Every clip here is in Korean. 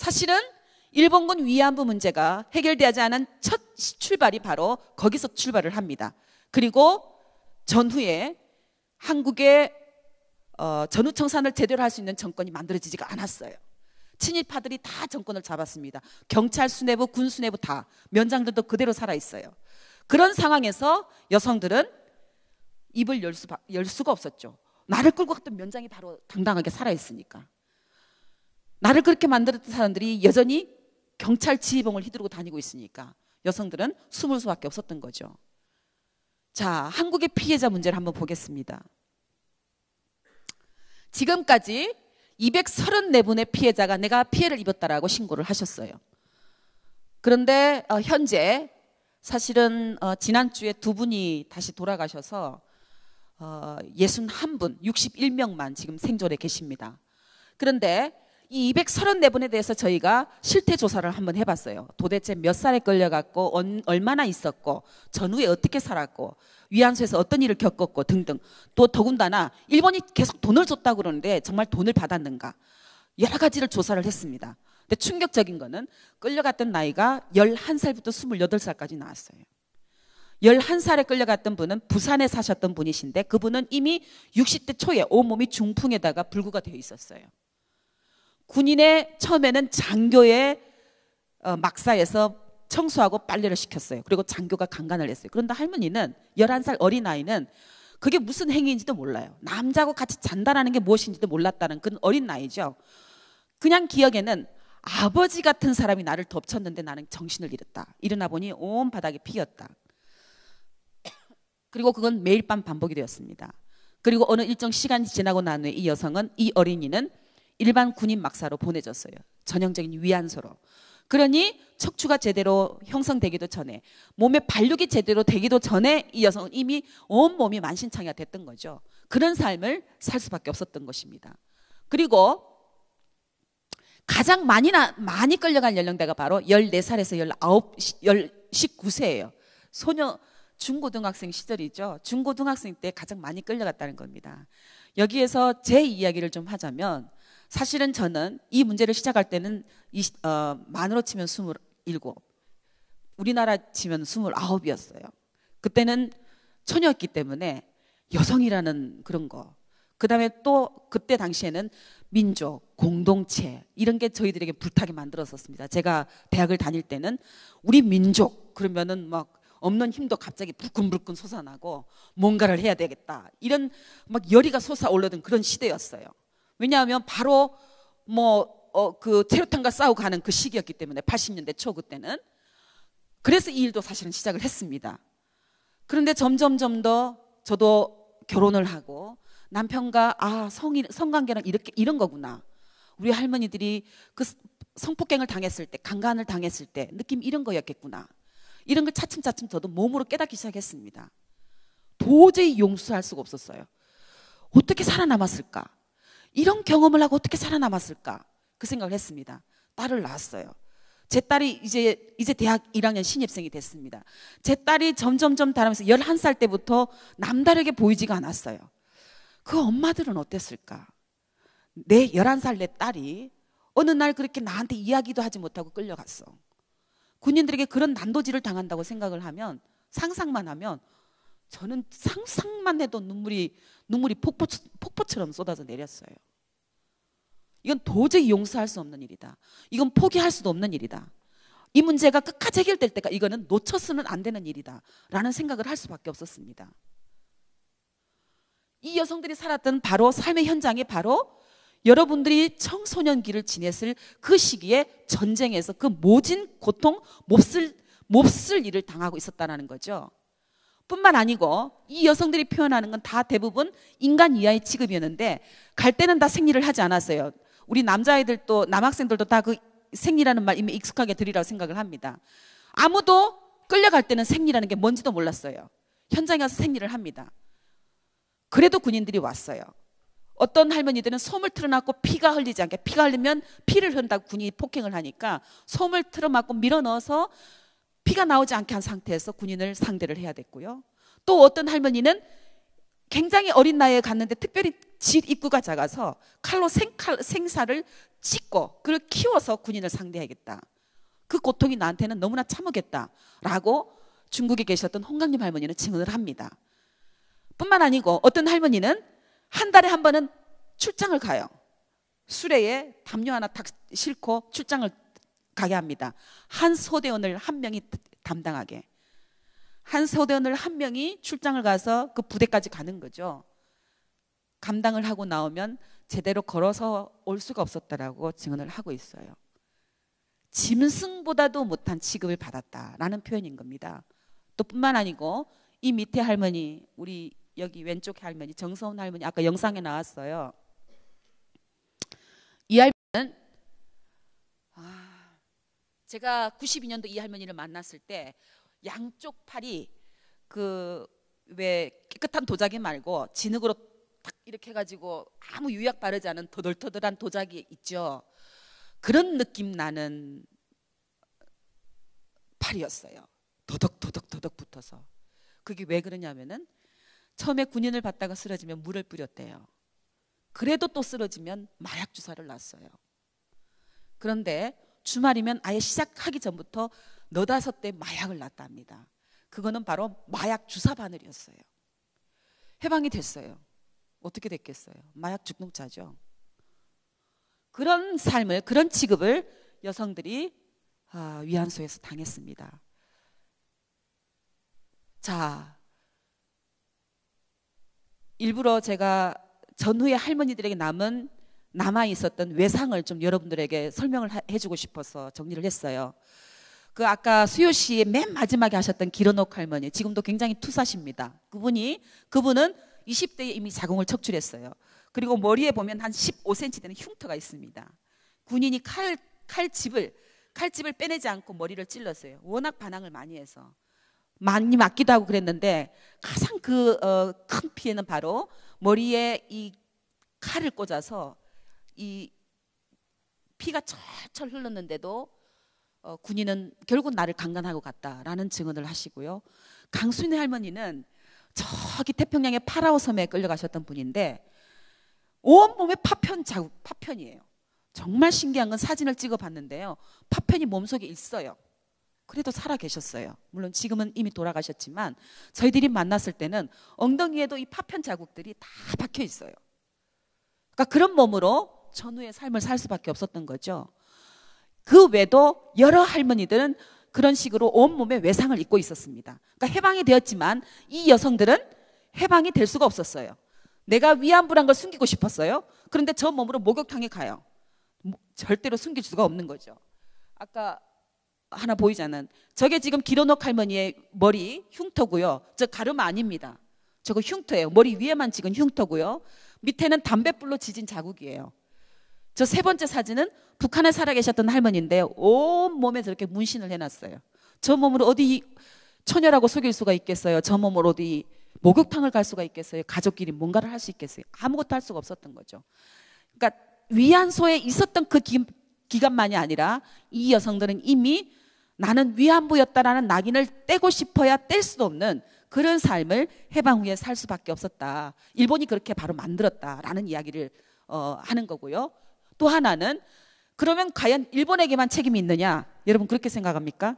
사실은 일본군 위안부 문제가 해결되지 않은 첫 출발이 바로 거기서 출발을 합니다. 그리고 전후에 한국의 어, 전후청산을 제대로 할 수 있는 정권이 만들어지지가 않았어요. 친일파들이 다 정권을 잡았습니다. 경찰 수뇌부, 군 수뇌부 다 면장들도 그대로 살아 있어요. 그런 상황에서 여성들은 입을 열, 수, 열 수가 없었죠. 나를 끌고 갔던 면장이 바로 당당하게 살아 있으니까. 나를 그렇게 만들었던 사람들이 여전히 경찰 지휘봉을 휘두르고 다니고 있으니까 여성들은 숨을 수밖에 없었던 거죠. 자, 한국의 피해자 문제를 한번 보겠습니다. 지금까지 234분의 피해자가 내가 피해를 입었다라고 신고를 하셨어요. 그런데 어, 현재 사실은 어, 지난주에 두 분이 다시 돌아가셔서 어, 61분, 61명만 지금 생존해 계십니다. 그런데 이 234분에 대해서 저희가 실태 조사를 한번 해봤어요. 도대체 몇 살에 끌려갔고 얼마나 있었고 전후에 어떻게 살았고 위안소에서 어떤 일을 겪었고 등등. 또 더군다나 일본이 계속 돈을 줬다고 그러는데 정말 돈을 받았는가. 여러 가지를 조사를 했습니다. 근데 충격적인 거는 끌려갔던 나이가 11살부터 28살까지 나왔어요. 11살에 끌려갔던 분은 부산에 사셨던 분이신데 그분은 이미 60대 초에 온몸이 중풍에다가 불구가 되어 있었어요. 군인의 처음에는 장교의 어, 막사에서 청소하고 빨래를 시켰어요. 그리고 장교가 강간을 했어요. 그런데 할머니는 11살 어린아이는 그게 무슨 행위인지도 몰라요. 남자하고 같이 잔다라는 게 무엇인지도 몰랐다는 그런 어린 나이죠. 그냥 기억에는 아버지 같은 사람이 나를 덮쳤는데 나는 정신을 잃었다. 일어나 보니 온 바닥이 피었다. 그리고 그건 매일 밤 반복이 되었습니다. 그리고 어느 일정 시간이 지나고 난 후에 이 여성은 이 어린이는 일반 군인 막사로 보내졌어요. 전형적인 위안소로. 그러니 척추가 제대로 형성되기도 전에 몸에 발육이 제대로 되기도 전에 이 여성은 이미 온몸이 만신창이가 됐던 거죠. 그런 삶을 살 수밖에 없었던 것입니다. 그리고 가장 많이 나, 많이 끌려간 연령대가 바로 14살에서 19, 19세예요. 소녀 중고등학생 시절이죠. 중고등학생 때 가장 많이 끌려갔다는 겁니다. 여기에서 제 이야기를 좀 하자면 사실은 저는 이 문제를 시작할 때는 이, 어, 만으로 치면 27, 우리나라 치면 29이었어요. 그때는 처녀였기 때문에 여성이라는 그런 거. 그 다음에 또 그때 당시에는 민족, 공동체 이런 게 저희들에게 불타게 만들었었습니다. 제가 대학을 다닐 때는 우리 민족 그러면은 막 없는 힘도 갑자기 불끈불끈 솟아나고 뭔가를 해야 되겠다. 이런 막 열의가 솟아올르던 그런 시대였어요. 왜냐하면 바로 뭐, 어, 그 체류탄과 싸우고 가는 그 시기였기 때문에 80년대 초 그때는. 그래서 이 일도 사실은 시작을 했습니다. 그런데 점점점 더 저도 결혼을 하고 남편과 아, 성이, 성관계는 이렇게, 이런 거구나. 우리 할머니들이 그 성폭행을 당했을 때, 강간을 당했을 때 느낌 이런 거였겠구나. 이런 걸 차츰차츰 저도 몸으로 깨닫기 시작했습니다. 도저히 용서할 수가 없었어요. 어떻게 살아남았을까? 이런 경험을 하고 어떻게 살아남았을까? 그 생각을 했습니다. 딸을 낳았어요. 제 딸이 이제 이제 대학 1학년 신입생이 됐습니다. 제 딸이 점점점 다르면서 11살 때부터 남다르게 보이지가 않았어요. 그 엄마들은 어땠을까? 내 11살 내 딸이 어느 날 그렇게 나한테 이야기도 하지 못하고 끌려갔어. 군인들에게 그런 난도질을 당한다고 생각을 하면 상상만 하면 저는 상상만 해도 눈물이 눈물이 폭포, 폭포처럼 쏟아져 내렸어요. 이건 도저히 용서할 수 없는 일이다. 이건 포기할 수도 없는 일이다. 이 문제가 끝까지 해결될 때가 이거는 놓쳤으면 안 되는 일이다. 라는 생각을 할 수밖에 없었습니다. 이 여성들이 살았던 바로 삶의 현장이 바로 여러분들이 청소년기를 지냈을 그 시기에 전쟁에서 그 모진 고통, 몹쓸, 몹쓸 일을 당하고 있었다는 거죠. 뿐만 아니고 이 여성들이 표현하는 건 다 대부분 인간 이하의 취급이었는데 갈 때는 다 생리를 하지 않았어요. 우리 남자아이들도 남학생들도 다 그 생리라는 말 이미 익숙하게 들이라고 생각을 합니다. 아무도 끌려갈 때는 생리라는 게 뭔지도 몰랐어요. 현장에 가서 생리를 합니다. 그래도 군인들이 왔어요. 어떤 할머니들은 솜을 틀어놨고 피가 흘리지 않게 피가 흘리면 피를 흐른다고 군인이 폭행을 하니까 솜을 틀어맞고 밀어넣어서 피가 나오지 않게 한 상태에서 군인을 상대를 해야 됐고요. 또 어떤 할머니는 굉장히 어린 나이에 갔는데 특별히 질 입구가 작아서 칼로 생칼, 생사를 찢고 그를 키워서 군인을 상대하겠다. 그 고통이 나한테는 너무나 참으겠다라고 중국에 계셨던 홍강림 할머니는 증언을 합니다. 뿐만 아니고 어떤 할머니는 한 달에 한 번은 출장을 가요. 수레에 담요 하나 탁 싣고 출장을 가게 합니다. 한 소대원을 한 명이 담당하게. 한 소대원을 한 명이 출장을 가서 그 부대까지 가는 거죠. 감당을 하고 나오면 제대로 걸어서 올 수가 없었다라고 증언을 하고 있어요. 짐승보다도 못한 취급을 받았다라는 표현인 겁니다. 또 뿐만 아니고 이 밑에 할머니, 우리 여기 왼쪽 할머니, 정서훈 할머니 아까 영상에 나왔어요. 이 할머니는 아, 제가 92년도 이 할머니를 만났을 때 양쪽 팔이 그 왜 깨끗한 도자기 말고 진흙으로 딱 이렇게 해가지고 아무 유약 바르지 않은 터덜터덜한 도자기 있죠. 그런 느낌 나는 팔이었어요. 도덕도덕도덕 붙어서. 그게 왜 그러냐면은 처음에 군인을 받다가 쓰러지면 물을 뿌렸대요. 그래도 또 쓰러지면 마약 주사를 놨어요. 그런데 주말이면 아예 시작하기 전부터 너다섯 대 마약을 놨답니다. 그거는 바로 마약 주사 바늘이었어요. 해방이 됐어요. 어떻게 됐겠어요? 마약 중독자죠. 그런 삶을, 그런 취급을 여성들이 아, 위안소에서 당했습니다. 자, 일부러 제가 전후에 할머니들에게 남은 남아 있었던 외상을 좀 여러분들에게 설명을 해주고 싶어서 정리를 했어요. 그 아까 수요 씨의 맨 마지막에 하셨던 기러녹 할머니 지금도 굉장히 투사십니다. 그분이 그분은 20대에 이미 자궁을 척출했어요. 그리고 머리에 보면 한 15cm 되는 흉터가 있습니다. 군인이 칼 칼집을 칼집을 빼내지 않고 머리를 찔렀어요. 워낙 반항을 많이 해서 많이 맞기도 하고 그랬는데 가장 그큰 어, 피해는 바로 머리에 이 칼을 꽂아서 이 피가 철철 흘렀는데도 어, 군인은 결국 나를 강간하고 갔다라는 증언을 하시고요. 강순희 할머니는 저기 태평양의 파라오 섬에 끌려가셨던 분인데 온 몸에 파편 자국 파편이에요. 정말 신기한 건 사진을 찍어 봤는데요. 파편이 몸속에 있어요. 그래도 살아 계셨어요. 물론 지금은 이미 돌아가셨지만 저희들이 만났을 때는 엉덩이에도 이 파편 자국들이 다 박혀 있어요. 그러니까 그런 몸으로 전후의 삶을 살 수밖에 없었던 거죠. 그 외에도 여러 할머니들은 그런 식으로 온몸에 외상을 입고 있었습니다. 그러니까 해방이 되었지만 이 여성들은 해방이 될 수가 없었어요. 내가 위안부란 걸 숨기고 싶었어요. 그런데 저 몸으로 목욕탕에 가요. 절대로 숨길 수가 없는 거죠. 아까 하나 보이잖아요. 저게 지금 기로녹 할머니의 머리 흉터고요. 저 가름 아닙니다. 저거 흉터예요. 머리 위에만 찍은 흉터고요. 밑에는 담뱃불로 지진 자국이에요. 저 세 번째 사진은 북한에 살아 계셨던 할머니인데 온 몸에 저렇게 문신을 해놨어요. 저 몸으로 어디 처녀라고 속일 수가 있겠어요. 저 몸으로 어디 목욕탕을 갈 수가 있겠어요. 가족끼리 뭔가를 할 수 있겠어요. 아무것도 할 수가 없었던 거죠. 그러니까 위안소에 있었던 그 기, 기간만이 아니라 이 여성들은 이미 나는 위안부였다라는 낙인을 떼고 싶어야 뗄 수도 없는 그런 삶을 해방 후에 살 수밖에 없었다. 일본이 그렇게 바로 만들었다라는 이야기를 어, 하는 거고요. 또 하나는 그러면 과연 일본에게만 책임이 있느냐? 여러분 그렇게 생각합니까?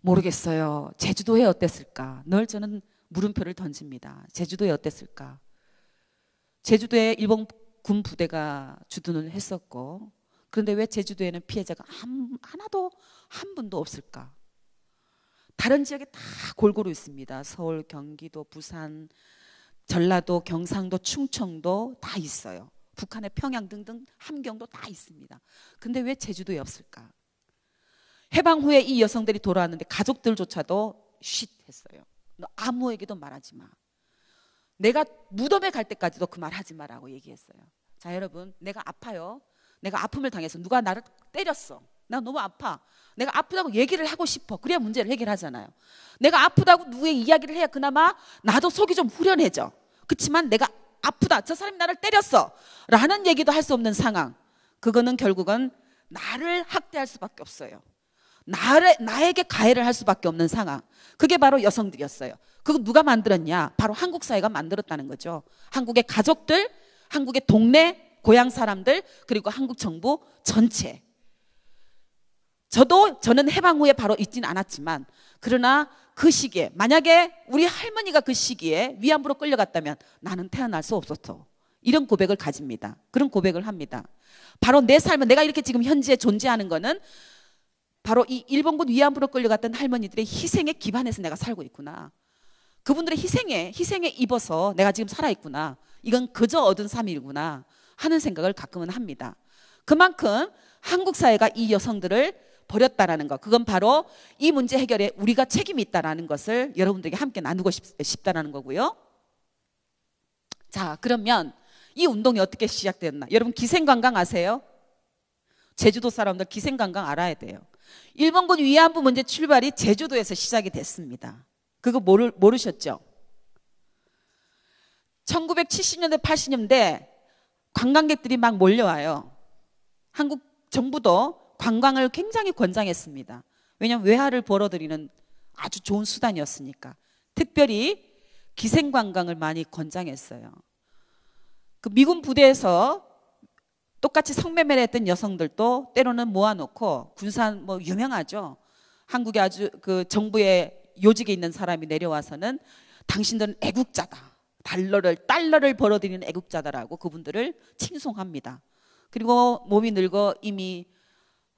모르겠어요. 제주도에 어땠을까? 늘 저는 물음표를 던집니다. 제주도에 어땠을까? 제주도에 일본 군 부대가 주둔을 했었고 그런데 왜 제주도에는 피해자가 한, 하나도 한 분도 없을까? 다른 지역에 다 골고루 있습니다. 서울, 경기도, 부산, 전라도, 경상도, 충청도 다 있어요. 북한의 평양 등등 함경도 다 있습니다. 근데 왜 제주도에 없을까? 해방 후에 이 여성들이 돌아왔는데 가족들조차도 쉿 했어요. 너 아무에게도 말하지 마. 내가 무덤에 갈 때까지도 그 말 하지 마라고 얘기했어요. 자, 여러분, 내가 아파요. 내가 아픔을 당해서 누가 나를 때렸어. 나 너무 아파. 내가 아프다고 얘기를 하고 싶어. 그래야 문제를 해결하잖아요. 내가 아프다고 누구의 이야기를 해야 그나마 나도 속이 좀 후련해져. 그렇지만 내가 아프다. 저 사람이 나를 때렸어. 라는 얘기도 할 수 없는 상황. 그거는 결국은 나를 학대할 수밖에 없어요. 나를, 나에게 가해를 할 수밖에 없는 상황. 그게 바로 여성들이었어요. 그거 누가 만들었냐? 바로 한국 사회가 만들었다는 거죠. 한국의 가족들, 한국의 동네, 고향 사람들, 그리고 한국 정부 전체. 저도 저는 해방 후에 바로 있진 않았지만 그러나 그 시기에 만약에 우리 할머니가 그 시기에 위안부로 끌려갔다면 나는 태어날 수 없었어. 이런 고백을 가집니다. 그런 고백을 합니다. 바로 내 삶은 내가 이렇게 지금 현재 존재하는 거는 바로 이 일본군 위안부로 끌려갔던 할머니들의 희생에 기반해서 내가 살고 있구나. 그분들의 희생에 희생에 입어서 내가 지금 살아 있구나. 이건 그저 얻은 삶이구나 하는 생각을 가끔은 합니다. 그만큼 한국 사회가 이 여성들을 버렸다라는 것. 그건 바로 이 문제 해결에 우리가 책임이 있다라는 것을 여러분들에게 함께 나누고 싶, 다라는 거고요. 자, 그러면 이 운동이 어떻게 시작되었나? 여러분 기생관광 아세요? 제주도 사람들 기생관광 알아야 돼요. 일본군 위안부 문제 출발이 제주도에서 시작이 됐습니다. 그거 모르, 모르셨죠? 1970년대, 80년대 관광객들이 막 몰려와요. 한국 정부도 관광을 굉장히 권장했습니다. 왜냐하면 외화를 벌어들이는 아주 좋은 수단이었으니까. 특별히 기생관광을 많이 권장했어요. 그 미군 부대에서 똑같이 성매매를 했던 여성들도 때로는 모아놓고 군산 뭐 유명하죠. 한국에 아주 그 정부의 요직에 있는 사람이 내려와서는 당신들은 애국자다. 달러를 달러를 벌어들이는 애국자다라고 그분들을 칭송합니다. 그리고 몸이 늙어 이미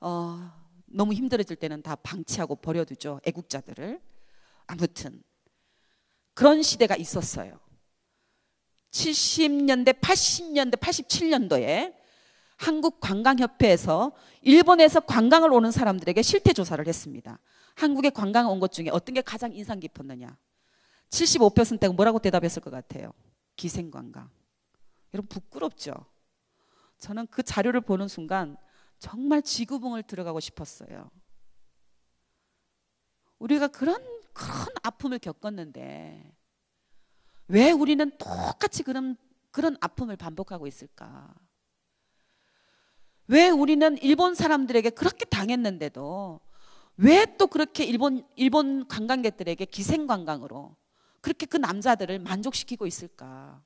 어, 너무 힘들어질 때는 다 방치하고 버려두죠. 애국자들을. 아무튼 그런 시대가 있었어요. 70년대, 80년대, 87년도에 한국관광협회에서 일본에서 관광을 오는 사람들에게 실태 조사를 했습니다. 한국에 관광 온 것 중에 어떤 게 가장 인상 깊었느냐? 75%가 뭐라고 대답했을 것 같아요? 기생관광. 여러분 부끄럽죠? 저는 그 자료를 보는 순간 정말 지구봉을 들어가고 싶었어요. 우리가 그런 큰 아픔을 겪었는데 왜 우리는 똑같이 그런 그런 아픔을 반복하고 있을까? 왜 우리는 일본 사람들에게 그렇게 당했는데도 왜 또 그렇게 일본 일본 관광객들에게 기생 관광으로 그렇게 그 남자들을 만족시키고 있을까?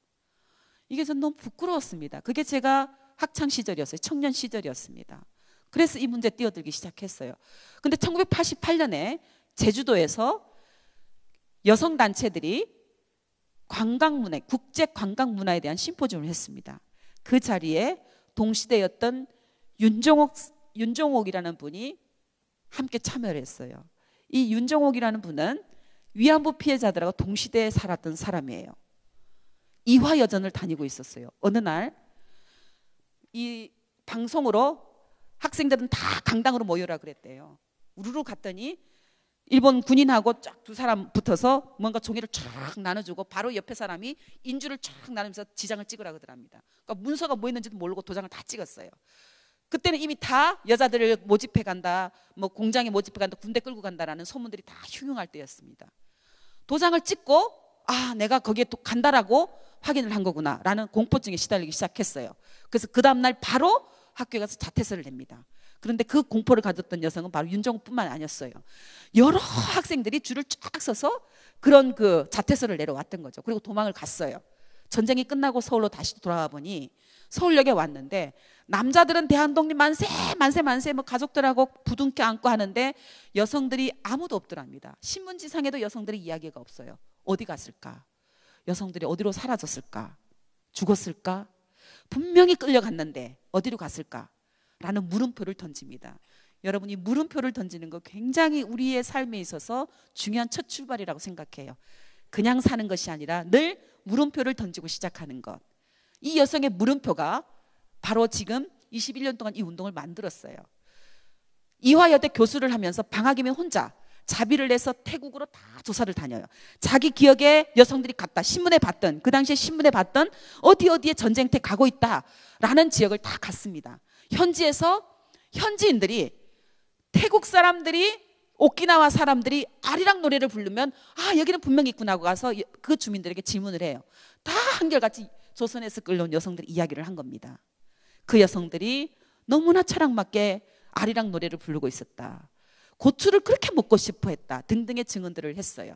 이게 전 너무 부끄러웠습니다. 그게 제가 학창 시절이었어요. 청년 시절이었습니다. 그래서 이 문제 뛰어들기 시작했어요. 근데 1988년에 제주도에서 여성 단체들이 관광 문화, 국제 관광 문화에 대한 심포지움을 했습니다. 그 자리에 동시대였던 윤종옥 윤종옥이라는 분이 함께 참여를 했어요. 이 윤종옥이라는 분은 위안부 피해자들하고 동시대에 살았던 사람이에요. 이화 여전을 다니고 있었어요. 어느 날 이 방송으로 학생들은 다 강당으로 모여라 그랬대요. 우르르 갔더니 일본 군인하고 쫙 두 사람 붙어서 뭔가 종이를 쫙 나눠주고 바로 옆에 사람이 인주를 쫙 나누면서 지장을 찍으라 그러더랍니다. 그러니까 문서가 뭐 있는지도 모르고 도장을 다 찍었어요. 그때는 이미 다 여자들을 모집해 간다, 뭐 공장에 모집해 간다, 군대 끌고 간다라는 소문들이 다 흉흉할 때였습니다. 도장을 찍고 아 내가 거기에 또 간다라고 확인을 한 거구나 라는 공포증에 시달리기 시작했어요. 그래서 그 다음날 바로 학교에 가서 자퇴서를 냅니다. 그런데 그 공포를 가졌던 여성은 바로 윤정뿐만 아니었어요. 여러 학생들이 줄을 쫙 서서 그런 그 자퇴서를 내려왔던 거죠. 그리고 도망을 갔어요. 전쟁이 끝나고 서울로 다시 돌아와 보니 서울역에 왔는데 남자들은 대한독립 만세 만세 만세 뭐 가족들하고 부둥켜 안고 하는데 여성들이 아무도 없더랍니다. 신문지상에도 여성들의 이야기가 없어요. 어디 갔을까? 여성들이 어디로 사라졌을까? 죽었을까? 분명히 끌려갔는데 어디로 갔을까? 라는 물음표를 던집니다. 여러분이 물음표를 던지는 거 굉장히 우리의 삶에 있어서 중요한 첫 출발이라고 생각해요. 그냥 사는 것이 아니라 늘 물음표를 던지고 시작하는 것. 이 여성의 물음표가 바로 지금 21년 동안 이 운동을 만들었어요. 이화여대 교수를 하면서 방학이면 혼자 자비를 내서 태국으로 다 조사를 다녀요. 자기 기억에 여성들이 갔다 신문에 봤던 그 당시에 신문에 봤던 어디 어디에 전쟁터 가고 있다 라는 지역을 다 갔습니다. 현지에서 현지인들이 태국 사람들이 오키나와 사람들이 아리랑 노래를 부르면 아 여기는 분명히 있구나 하고 가서 그 주민들에게 질문을 해요. 다 한결같이 조선에서 끌려온 여성들이 이야기를 한 겁니다. 그 여성들이 너무나 철학맞게 아리랑 노래를 부르고 있었다. 고추를 그렇게 먹고 싶어 했다 등등의 증언들을 했어요.